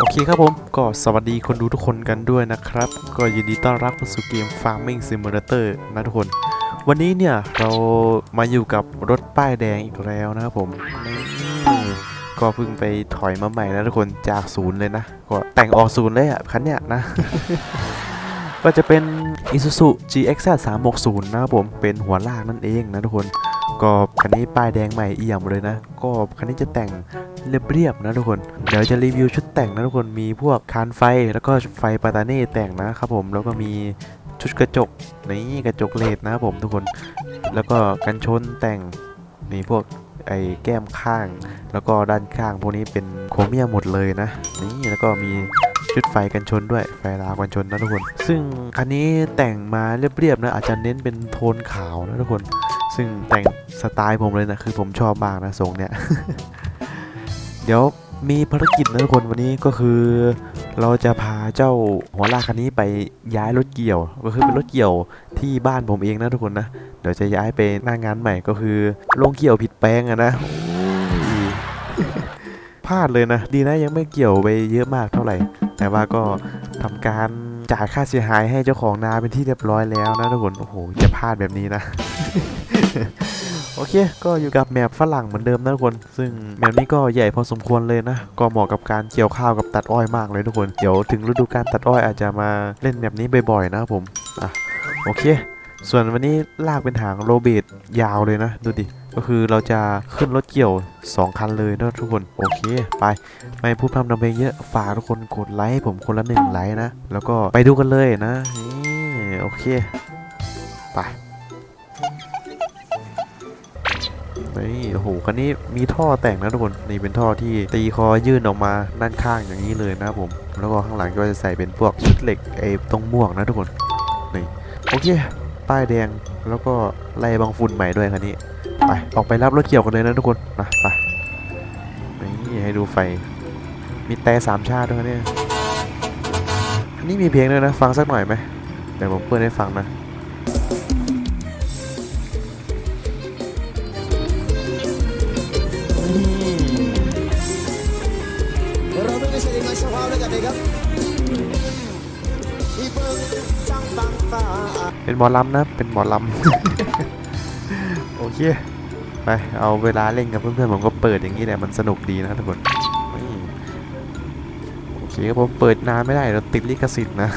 โอเคครับผมก็สวัสดีคนดูทุกคนกันด้วยนะครับ ก็ยินดีต้อนรับเข้าสู่เกม Farming Simulator นะทุกคน วันนี้เนี่ยเรามาอยู่กับรถป้ายแดงอีกแล้วนะครับผม ก็เพิ่งไปถอยมาใหม่นะทุกคนจากศูนย์เลยนะ ก็แต่งออกศูนย์เลยอะคันเนี้ยนะ ก็จะเป็น Isuzu GX 360นะครับผมเป็นหัวลากนั่นเองนะทุกคน ก็คันนี้ป้ายแดงใหม่เอี่ยมเลยนะ ก็คันนี้จะแต่งเรียบๆนะทุกคน เดี๋ยวจะรีวิวชุดแต่งนะทุกคน มีพวกคานไฟแล้วก็ไฟปาตาเน่แต่งนะครับผม แล้วก็มีชุดกระจกนี่กระจกเลดนะครับผมทุกคน แล้วก็กันชนแต่งมีพวกไอ้แก้มข้าง แล้วก็ด้านข้างพวกนี้เป็นโครเมียหมดเลยนะ นี่แล้วก็มีชุดไฟกันชนด้วยไฟลากันชนนะทุกคน ซึ่งคันนี้แต่งมาเรียบๆนะอาจจะเน้นเป็นโทนขาวนะทุกคน ซึ่งแต่งสไตล์ผมเลยนะ คือผมชอบมากนะทรงเนี้ย เดี๋ยวมีภารกิจนะทุกคนวันนี้ก็คือ เราจะพาเจ้าหัวลากคันนี้ไปย้ายรถเกี่ยว ก็คือเป็นรถเกี่ยวที่บ้านผมเองนะทุกคนนะ เดี๋ยวจะย้ายไปหน้างานใหม่ก็คือลงเกี่ยวผิดแปลงอะนะพลาดเลยนะ ดีนะยังไม่เกี่ยวไปเยอะมากเท่าไหร่ แต่ว่าก็ทำการจ่ายค่าเสียหายให้เจ้าของนาเป็นที่เรียบร้อยแล้วนะทุกคนโอ้โหจะพลาดแบบนี้นะ โอเค ก็อยู่กับแมปฝรั่งเหมือนเดิมนะทุกคน ซึ่งแมปนี้ก็ใหญ่พอสมควรเลยนะ ก็เหมาะกับการเกี่ยวข้าวกับตัดอ้อยมากเลยทุกคน เดี๋ยวถึงฤดูการตัดอ้อยอาจจะมาเล่นแบบนี้บ่อยๆนะครับผมอะโอเค ส่วนวันนี้ลากเป็นหางโรเบตยาวเลยนะ ดูดิ ก็คือเราจะขึ้นรถเกี่ยว 2 คันเลยนะทุกคน โอเค ไป ไม่พูดพร่ำทำเพลงเยอะ ฝากทุกคนกดไลค์ให้ผมคนละหนึ่งไลค์นะ แล้วก็ไปดูกันเลยนะ นี่ โอเค ไป นี่โอ้โหคันนี้มีท่อแต่งนะทุกคนนี่เป็นท่อที่ตีคอยื่นออกมาด้านข้างอย่างนี้เลยนะครับผมแล้วก็ข้างหลังก็จะใส่เป็นพวกชุดเหล็กไอ้ตรงม่วงนะทุกคนนี่โอเคป้ายแดงแล้วก็ไล่บางฝุ่นใหม่ด้วยคันนี้ไปออกไปรับรถเกี่ยวกันเลยนะทุกคนนะไปนี่ให้ดูไฟมีแต่สามชาติด้วยเนี่ยอันนี้มีเพลงด้วยนะ ฟังสักหน่อยไหมเดี๋ยวผมเปิดให้ฟังนะ เราไม่ได้ใช่งานสภาพแล้วกันนะครับอีเบิ้งจังบังตาเป็นหมอลำนะ เป็นหมอลำ โอเค ไป เอาเวลาเล่นกับเพื่อนๆ ผมก็เปิดอย่างนี้แหละ มันสนุกดีนะทุกคนโอเคครับผมเปิดนานไม่ได้เราติดลิขสิทธิ์นะ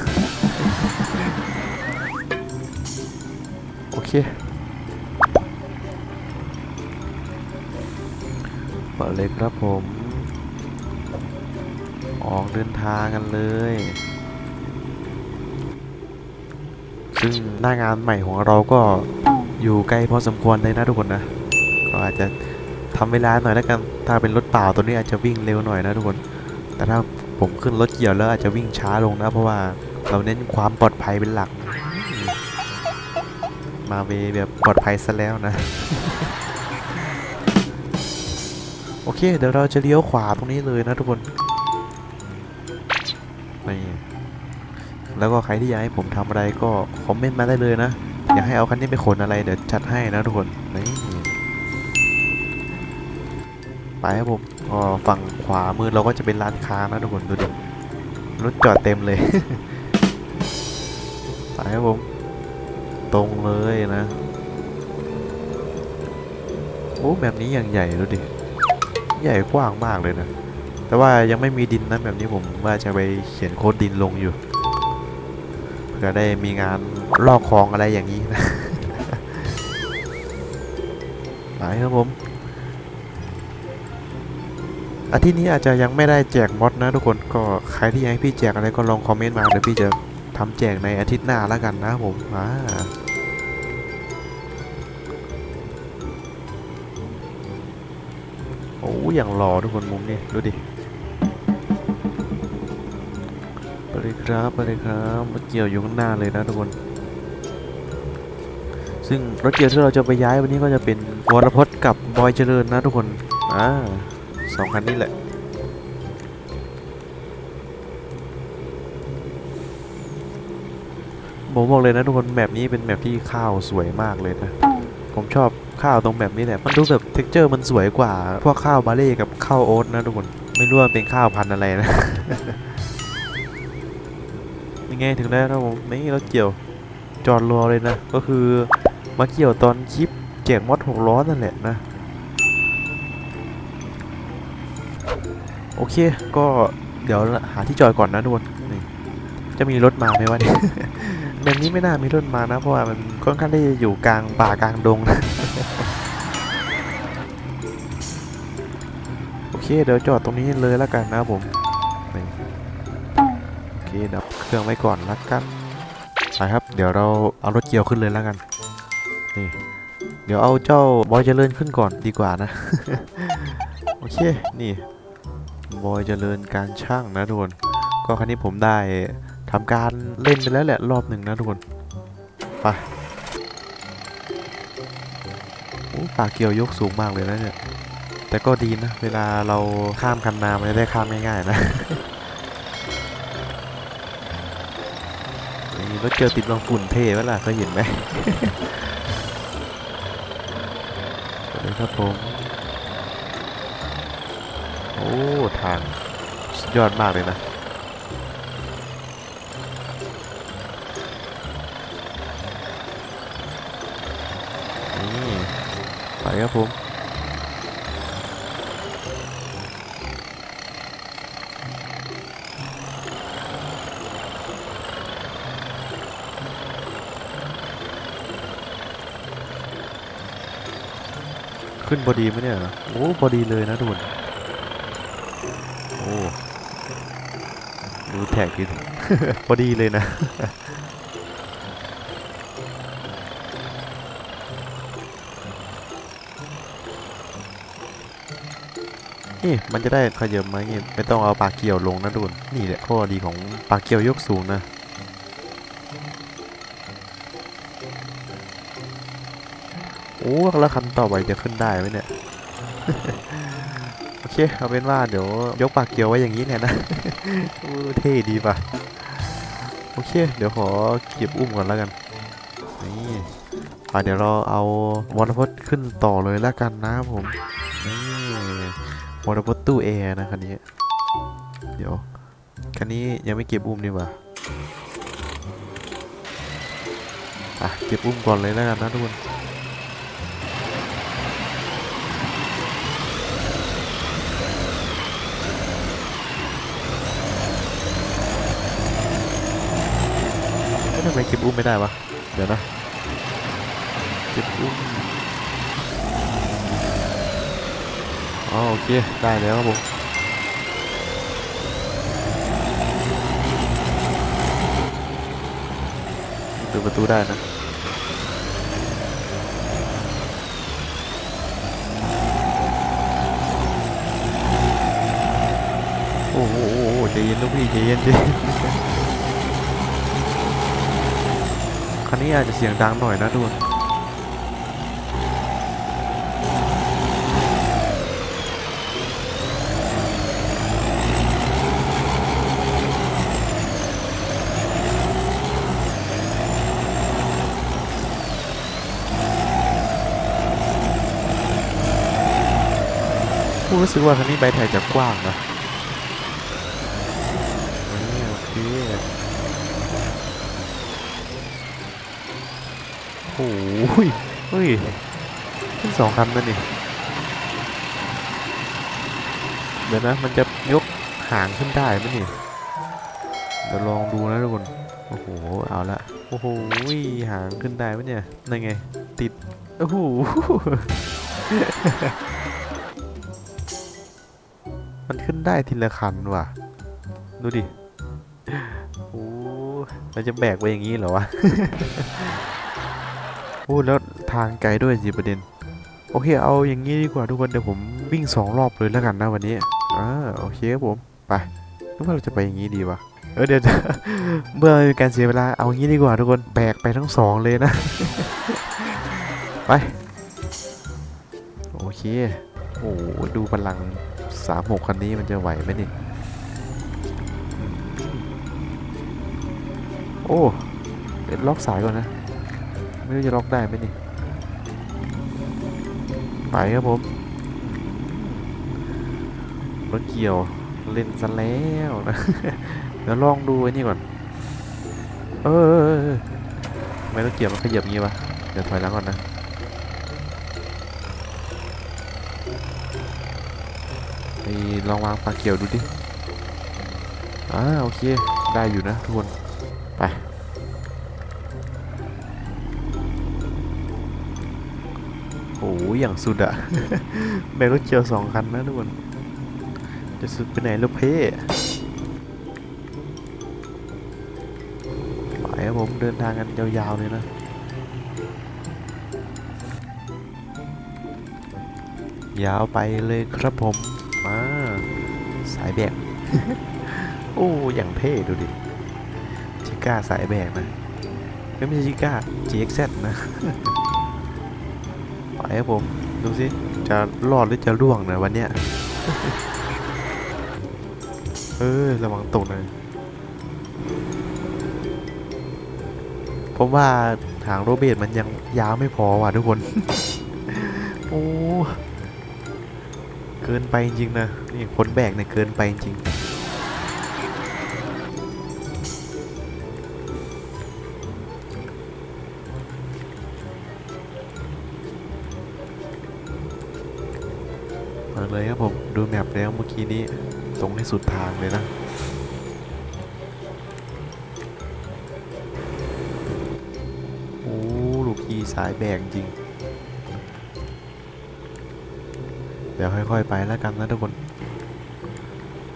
โอเค เปิดเลยครับผม ออกเดินทางกันเลย ซึ่งหน้างานใหม่ของเราก็อยู่ไกล้พอสมควรเลยนะทุกคนนะ ก็อาจจะทำเวลาหน่อยแล้วกัน ถ้าเป็นรถเปล่าตัวนี้อาจจะวิ่งเร็วหน่อยนะทุกคน แต่ถ้าผมขึ้นรถเกี่ยวแล้วอาจจะวิ่งช้าลงนะ เพราะว่าเราเน้นความปลอดภัยเป็นหลัก มาเวแบบปลอดภัยซะแล้วนะ อเค เดี๋ยวเราจะเลี้ยวขวาตรงนี้เลยนะทุกคนนี่แล้วก็ใครที่อยากให้ผมทำอะไรก็คอมเมนต์มาได้เลยนะ อยากให้เอาคันนี้ไปขนอะไรเดี๋ยวจัดให้นะทุกคนนี่ไปครับผมก็ฝั่งขวามือเราก็จะเป็นร้านค้านะทุกคนดูดิรถจอดเต็มเลยไปครับผมตรงเลยนะ โอ้แบบนี้อย่างใหญ่ดูดิ ใหญ่กว้างมากเลยนะ แต่ว่ายังไม่มีดินนะแบบนี้ผมว่าจะไปเขียนโค้ดดินลงอยู่เพื่อได้มีงานลอกคลองอะไรอย่างนี้นะไปครับผมอาทิตย์นี้อาจจะยังไม่ได้แจกมอดนะทุกคนก็ใครที่อยากให้พี่แจกอะไรก็ลองคอมเมนต์มาเดี๋ยวพี่จะทำแจกในอาทิตย์หน้าแล้วกันนะผมอ่า อ้อย่างหล่อทุกคนมุมนี้ดูดิไปเลยครับไปเลยครับรถเกี่ยวอยู่ข้างหน้าเลยนะทุกคน ซึ่งรถเกี่ยวที่เราจะไปย้ายวันนี้ก็จะเป็นวรพจน์กับบอยเจริญนะทุกคนอ่าสองคันนี้แหละผมบอกเลยนะทุกคนแมปนี้เป็นแมปที่ข้าวสวยมากเลยนะ ผมชอบ ข้าวตรงแบบนี้แหละ มันดูแบบเท็กเจอร์มันสวยกว่า พวกข้าวบาเล่กับข้าวโอ๊ตนะทุกคน ไม่รู้ว่าเป็นข้าวพันธุ์อะไรนะยังไงถึงแล้วนะผมนี่เราเกี่ยวจอดรอเลยนะ ก็คือมาเกี่ยวตอนคลิปแจกมอดหกล้อนั่นแหละนะโอเค ก็เดี๋ยวหาที่จอดก่อนนะทุกคนจะมีรถมาไหมวะเนี่ยแบบนี้ไม่น่ามีรถมานะ เพราะว่ามันค่อนข้างที่จะอยู่กลางป่ากลางดงนะ เคเดี๋ยวจอดตรงนี้เลยแล้วกันนะผมนี่โอเคดับเครื่องไว้ก่อนแล้วกันไปครับ เดี๋ยวเราเอารถเกี่ยวขึ้นเลยแล้วกัน นี่ เดี๋ยวเอาเจ้าบอยเจริญขึ้นก่อนดีกว่านะ โอเค นี่บอยเจริญการช่างนะทุกคน ก็ครั้นี้ผมได้ทำการเล่นไปแล้วแหละรอบหนึ่งนะทุกคน ไปโอ้ปากเกี่ยวยกสูงมากเลยนะเนี่ย แต่ก็ดีนะ เวลาเราข้ามคันนามันจะได้ข้ามง่ายๆนะนี่รถเจอติดรองฝุ่นเท่ไหมล่ะเคยเห็นไหมสวัสดีครับผม โอ้ ทางสุดยอดมากเลยนะนี่ไปครับผม ขึ้นพอดีไหมเนี่ย โอ้พอดีเลยนะทุกคนโอ้ดูแท็กดิพอดีเลยนะ นี่มันจะได้ขยับมาเงี้ไม่ต้องเอาปากเกี่ยวลงนะทุกคนนี่แหละข้อดีของปากเกี่ยวยกสูงนะ โอ้แล้วคันต่อไปจะขึ้นได้ไหมเนี่ย โอเคเอาเป็นว่าเดี๋ยวยกปากเกียวไว้อย่างนี้เนี่ยนะโอ้เท่ดีป่ะ โอเค เดี๋ยวขอเก็บอุ้มก่อนแล้วกัน นี่อะเดี๋ยวเราเอาวอเตอร์พอดขึ้นต่อเลยแล้วกันนะผมนี่วอเตอร์พอดตู้แอร์นะคันนี้ เดี๋ยวคันนี้ยังไม่เก็บอุ้มดีกว่าอะเก็บอุ้มก่อนเลยแล้วกันนะทุกคน เอ๊ะทำไมเก็บอุ้มไม่ได้วะ เดี๋ยวนะ เก็บอุ้มอ๋อโอเค ได้แล้วครับผมเปิดประตูได้นะโอ้โหโอ้โหใจเย็นลูกพี่ใจเย็นใจเย็น คันนี้อาจจะเสียงดังหน่อยนะทุกคนรู้สึกว่าคันนี้ใบไทยจะกว้างนะนี่โอเค โอ้โห ยเฮ้ยขึ้นสองคันนั่นนี่เดี๋ยวนะมันจะยกหางขึ้นได้ไหมนี่เดี๋ยวลองดูนะทุกคนโอ้โหเอาละโอ้โหหางขึ้นได้ไหมเนี่ยนั่นไงติดโอ้โหมันขึ้นได้ทีละคันว่ะดูดิโอ้เราจะแบกไว้อย่างนี้เหรอวะ อ้แล้วทางไกลด้วยสิประเด็น โอเค เอาอย่างนี้ดีกว่าทุกคนเดี๋ยวผมวิ่งสองรอบเลยแล้วกันนะวันนี้อ่าโอเคครับผมไปนึกว่าเราจะไปอย่างนี้ดีวะเออเดี๋ยวเมื่อมีการเสียเวลาเอางี้ดีกว่าทุกคนแบกไปทั้งสองเลยนะ ไปโอเคโอ้ดูพลังสามหกคันนี้มันจะไหวไหมนี่โอ้เดี๋ยวล็อกสายก่อนนะ ไม่รู้จะล็อกได้ไหมนี่ ไปครับผม รถเกี่ยวเล่นซะแล้วนะ เดี๋ยวลองดูไอ้นี่ก่อน เออเออเออเออทำไมรถเกี่ยวมันขยับงี้วะ เดี๋ยวถอยหลังก่อนนะไปลองวางปลาเกี่ยวดูดิ อ่าโอเค ได้อยู่นะทุกคน อย่างสุดอะแบกรถเกียวสองคันนะทุกคนจะสุดไปไหนลูกเพ่ไปครับผมเดินทางกันยาวๆเลยนะยาวไปเลยครับผม มา สายแบก โอ้อย่างเท่ดูดิ ชิก้าสายแบกนะ ไม่ใช่ชิก้า GXZ นะ ครับผม ดูสิ จะรอดหรือจะร่วงนะวันเนี้ย เออระวังตกหนะผมว่าทางโรเบตมันยังยาวไม่พอว่ะทุกคน โอ้ เกินไปจริงนะ นี่คนแบกเนี่ยเกินไปจริง เลยครับผมดูแมปแล้วเมื่อกี้นี้ตรงให้สุดทางเลยนะโอ้ลูกอีสายแบกจริง เดี๋ยวค่อยๆไปแล้วกันนะทุกคน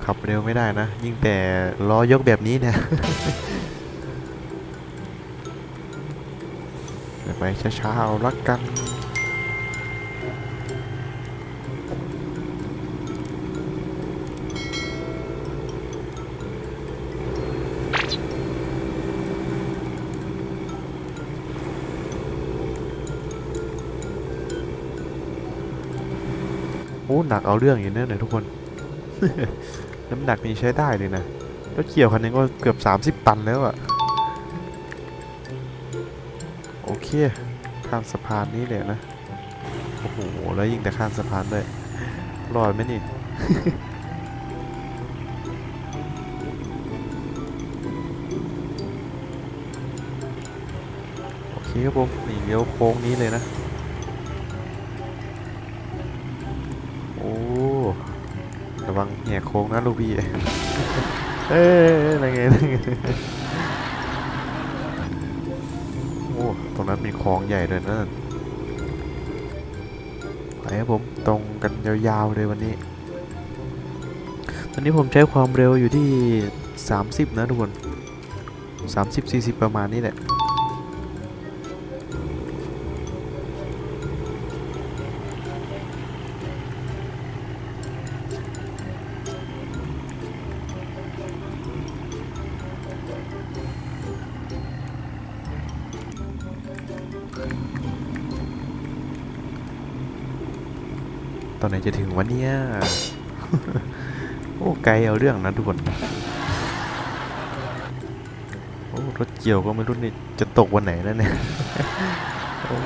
ขับเร็วไม่ได้นะ ยิ่งแต่ล้อยกแบบนี้เนี่ยเดี๋ยวไปช้าๆเอาละกัน อ้หนักเอาเรื่องอยู่เนี่ยนะทุกคน น้ำหนักนี่ใช้ได้เลยนะรถเกี่ยวคันนึงก็เกือบ 30 ตันแล้วอะโอเค ข้ามสะพานนี้เลยนะ โอ้โห แล้วยิ่งแต่ข้ามสะพานด้วยรอดไหมนี่ โอเคครับผมนี่เลี้ยวโค้งนี้เลยนะ แหกโค้งนะลูกพี่ เอ้ยอะไรไงอะไรไงโอ้ ตรงนั้นมีคลองใหญ่ด้วยนะไปครับผมตรงกันยาวๆเลยวันนี้ ตอนนี้ผมใช้ความเร็วอยู่ที่ 30 นะทุกคน 30-40 ประมาณนี้แหละ อนไหนจะถึงวันเนี้ยโอ้ไกลเอาเรื่องนะทุกคนโอ้รถเกี่ยวก็ไม่รู้นี่จะตกวันไหนแล้วเนี่ยโอ้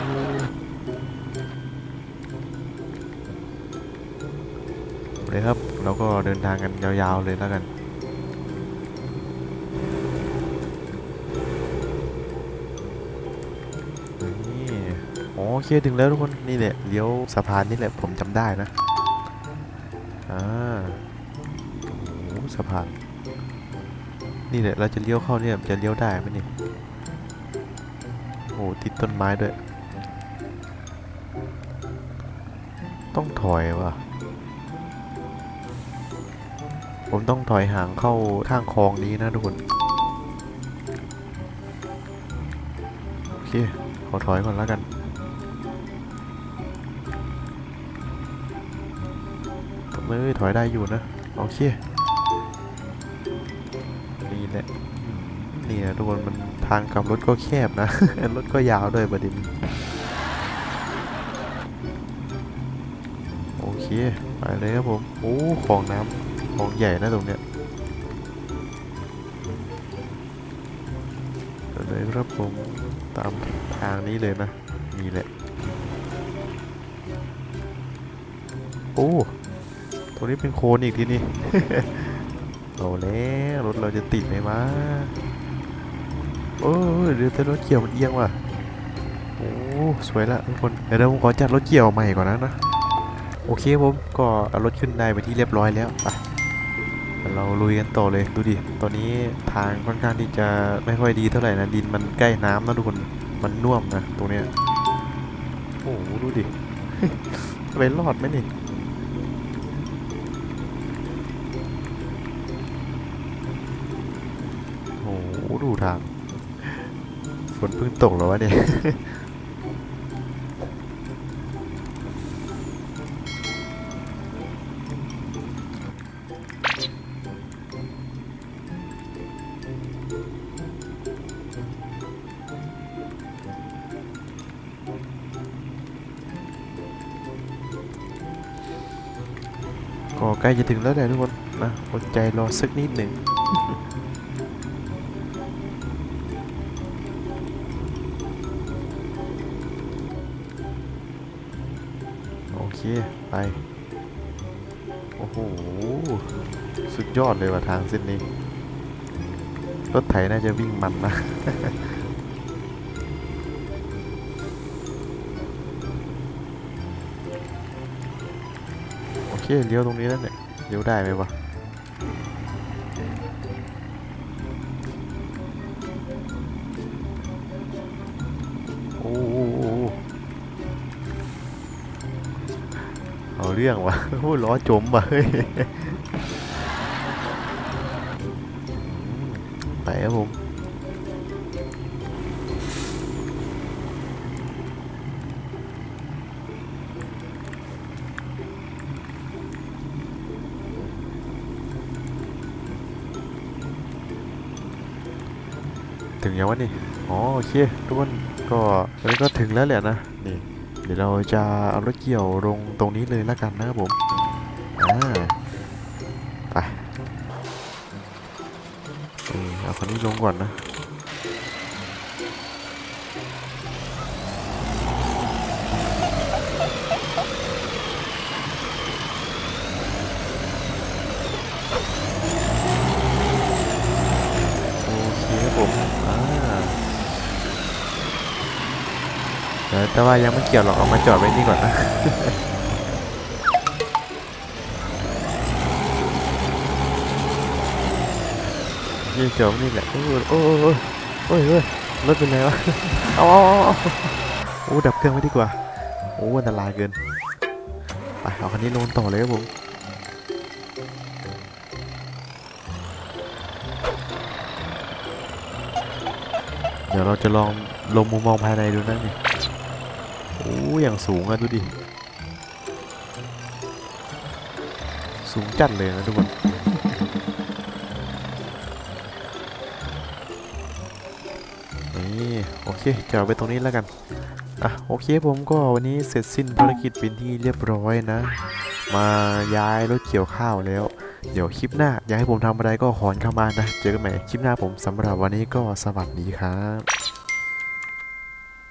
เลยครับเราก็เดินทางกันยาวๆเลยแล้วกันนี่ เคถึงแล้วทุกคนนี่แหละเลี้ยวสะพานนี่แหละผมจำได้นะอ่าโอ้สะพานนี่แหละเราจะเลี้ยวเข้าเนี่ยจะเลี้ยวได้ไหมนี่โอ้ติดต้นไม้ด้วย ต้องถอยว่ะผมต้องถอยห่างเข้าข้างคลองนี้นะทุกคนโอเคขอถอยก่อนแล้วกัน เอ้ยถอยได้อยู่นะ โอเค นี่แหละนี่นะทุกคนมันทางกลับรถก็แคบนะ รถก็ยาวด้วยประเด็นโอเค ไปเลยครับผม โอ้ ของน้ำของใหญ่นะตรงเนี้ยไปเลยครับผมตามทางนี้เลยนะนี่แหละ โอ้ ตัวนี้เป็นโคลนอีกทีนี่เอาแล้วรถเราจะติดไหมวะโอ้ยเดี๋ยวแต่รถเกี่ยวมันเอียงว่ะโอ้สวยละทุกคนเดี๋ยวผมขอจัดรถเกี่ยวใหม่ก่อนนะนะโอเคผมก็เอารถขึ้นได้ไปที่เรียบร้อยแล้วไปเดี๋ยวเราลุยกันต่อเลยดูดิตอนนี้ทางค่อนข้างที่จะไม่ค่อยดีเท่าไหร่นะดินมันใกล้น้ำนะทุกคนมันน่วมนะตรงเนี้ยโอ้ดูดิไปรอดไหมนี่ ดูทาง ฝนเพิ่งตกแล้ววะเนี่ย ก็ใกล้จะถึงแล้วแหละทุกคนนะอดใจรอสักนิดหนึ่ง ไป โอ้โห สุดยอดเลยว่ะทางเส้นนี้ รถไถน่าจะวิ่งมันนะโอเคเลี้ยวตรงนี้แล้วเนี่ยเลี้ยวได้ไหมวะ เรื่องวะโอ้ล้อจมว่ะเฮ้ยไปครับผมถึงยังวะนี่ อ๋อโอเคทุกคนก็ตอนนี้ก็ถึงแล้วแหละนะ นี่ ดี๋ยวเราจะเอารถเกี่ยวลงตรงนี้เลยแล้วกันนะครับผมอ่าไปเอาคนนี้ลงก่อนนะ โอเคครับผม อ่าเดี๋ยว แต่ว่ายังไม่เกี่ยวหรอกเอามาจอดไว้นี่ก่อนนะยี่จอดนี่แหละโอ้โอ้โอ้โอ้ยรถเป็นไงวะเอาเอาเอาโอ้ดับเครื่องไว้ดีกว่าโอ้อันตรายเกินไปเอาคันนี้ลงต่อเลยครับผมเดี๋ยวเราจะลองลงมุมมองภายในดูนะนี่ อ้อย่างสูงอะดูดิ สูงจัดเลยนะทุกคนนี่โอเคจอดไปตรงนี้แล้วกัน อะโอเคผมก็วันนี้เสร็จสิ้นภารกิจเป็นที่เรียบร้อยนะ มาย้ายรถเกี่ยวข้าวแล้ว เดี๋ยวคลิปหน้า อยากให้ผมทำอะไรก็ขอนเข้ามานะ เจอกันใหม่คลิปหน้าผมสำหรับวันนี้ก็สวัสดีครับ